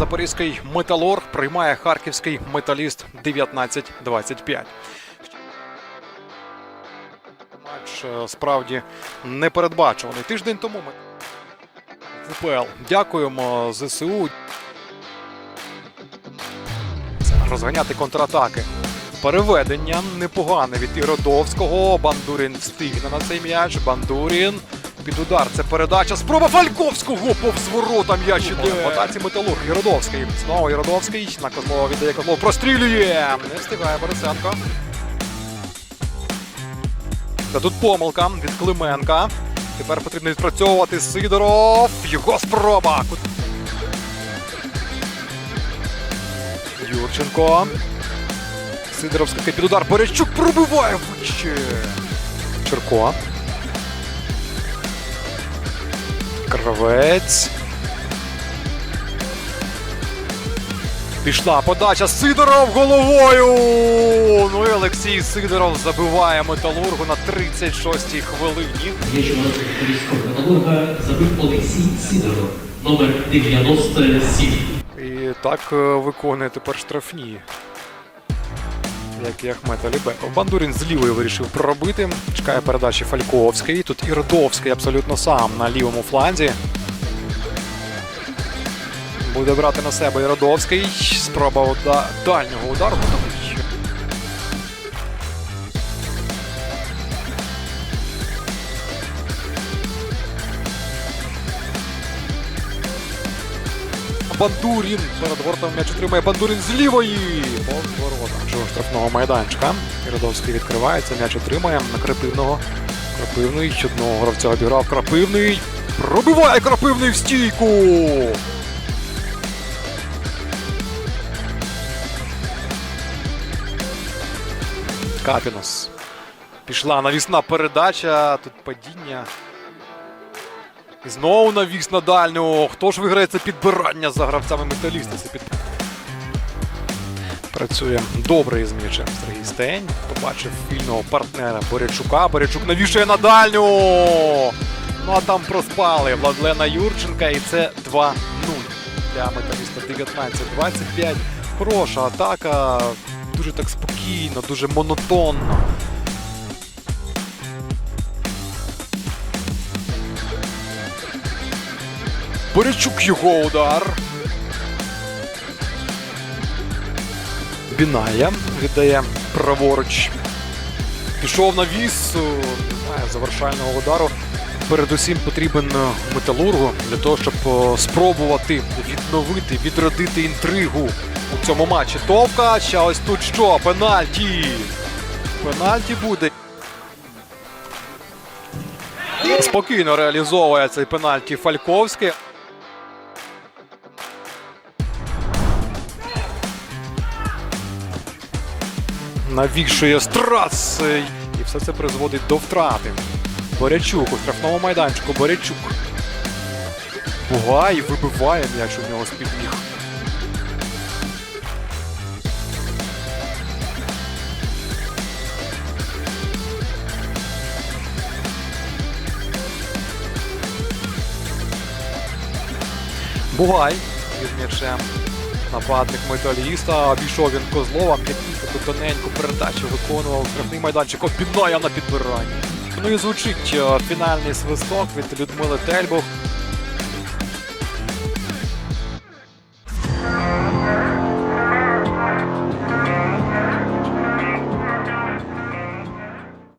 Запорізький металург приймає харківський металіст 19-25. Матч е, справді непередбачуваний. Тиждень тому ми УПЛ. Дякуємо ЗСУ. Розганяти контратаки. Переведення непогане від Іродовського. Бандурін встигне на цей м'яч. Бандурін. Під удар. Це передача. Спроба Фальковського повз ворота м'яч іде. В атаці Металург. Іродовський. Знову Іродовський. На Козлова віддає Козлов. Прострілює. Не встигає Борисенко. Та тут помилка від Клименка. Тепер потрібно відпрацьовувати Сидоров. Його спроба. Юрченко. Сидоров скакає під удар. Борячук пробиває вище. Черко. Кравець. Пішла подача Сидоров головою. Ну і Олексій Сидоров забиває металургу на 36-й хвилині. Металурга забив Олексій Сидоров, номер 97. І так е, виконує тепер штрафні. Як і Ахмед Алібе. Бандурін з лівої вирішив проробити. Чекає передачі Фальковський. Тут Іродовський абсолютно сам на лівому фланзі. Буде брати на себе Іродовський. Спроба уда... дальнього удару. Бандурін перед вортом м'яч отримує Бандурін з лівої. Повз ворота. Чого штрафного майданчика. Іродовський відкривається, м'яч отримає на Крапивного. Крапивний одного гравця обіграв. Крапивний. Пробиває Крапивний в стійку. Капінос. Пішла навісна передача. Тут падіння. І знову навіс на дальню. Хто ж виграє це підбирання за гравцями металіста? Під... Працює добре із м'ячем Сергій Стень. Побачив вільного партнера Борячука. Борячук навішує на дальню. Ну а там проспали Владлена Юрченка. І це 2-0 для металіста 19-25. Хороша атака. Дуже так спокійно, дуже монотонно. Борячук його удар. Біная віддає праворуч. Пішов на віс. Немає завершального удару. Передусім потрібен металургу для того, щоб спробувати відновити, відродити інтригу у цьому матчі. Товкач, а ось тут що? Пенальті. Пенальті буде. Спокійно реалізовує цей пенальті Фальковський. Навішує страс. І все це призводить до втрати. Борячук у штрафному майданчику. Борячук. Бугай вибиває м'яч у нього з-під ніг. Бугай від м'ячем. Нападник металіста. Обійшов він Козлова. М'який таку тоненьку передачу виконував. Штрафний майданчик. Обідає на підбиранні. Ну і звучить е, фінальний свисток від Людмили Тельбух.